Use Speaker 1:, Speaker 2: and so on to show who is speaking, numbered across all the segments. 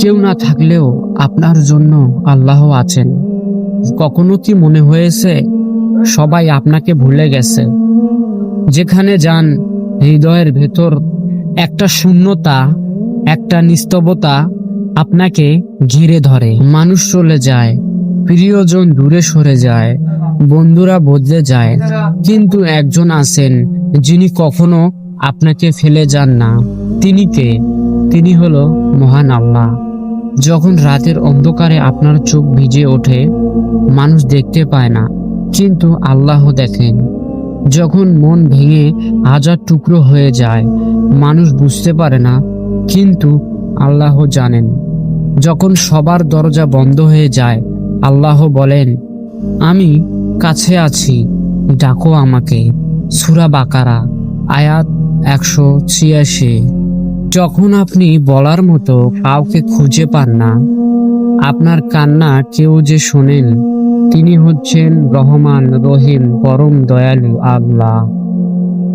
Speaker 1: কেউ না থাকলেও আপনার জন্য আল্লাহ আছেন। কখনো কি মনে হয়েছে সবাই আপনাকে ভুলে গেছে? যেখানে যান, হৃদয়ের ভেতর একটা শূন্যতা, একটা নিস্তবতা আপনাকে ঘিরে ধরে। মানুষ চলে যায়, প্রিয়জন দূরে সরে যায়, বন্ধুরা বদলে যায়। কিন্তু একজন আছেন যিনি কখনো আপনাকে ফেলে যান না। তিনি কে? তিনি হল মহান আল্লাহ। যখন রাতের অন্ধকারে আপনার চোখ ভিজে ওঠে, মানুষ দেখতে পায় না, কিন্তু আল্লাহ দেখেন। যখন মন ভেঙে হাজার টুকরো হয়ে যায়, মানুষ বুঝতে পারে না, কিন্তু আল্লাহ জানেন। যখন সবার দরজা বন্ধ হয়ে যায়, আল্লাহ বলেন, আমি কাছে আছি, ডাকো আমাকে। সুরা বাকারা, আয়াত একশো ছিয়াশি। যখন আপনি বলার মতো কাউকে খুঁজে পান না, আপনার কান্না কেউ যে শোনেন, তিনি হচ্ছেন রহমান, রহিম, পরম দয়ালু আল্লাহ।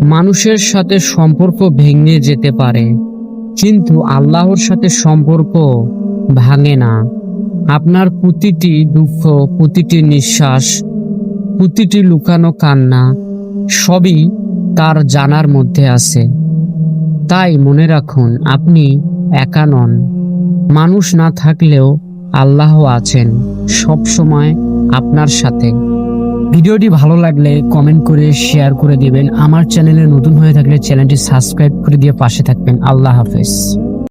Speaker 1: মানুষের সাথে সম্পর্ক ভেঙে যেতে পারে, কিন্তু আল্লাহর সাথে সম্পর্ক ভাঙে না। আপনার প্রতিটি দুঃখ, প্রতিটি নিঃশ্বাস, প্রতিটি লুকানো কান্না, সবই তার জানার মধ্যে আছে। তাই মনে রাখুন, আপনি একা নন। মানুষ না থাকলেও আল্লাহ আছেন সব সময় আপনার সাথে। ভিডিওটি ভালো লাগলে কমেন্ট করে শেয়ার করে দিবেন। আমার চ্যানেলে নতুন হয়ে থাকলে চ্যানেলটি সাবস্ক্রাইব করে দিয়ে পাশে থাকবেন। আল্লাহ হাফেজ।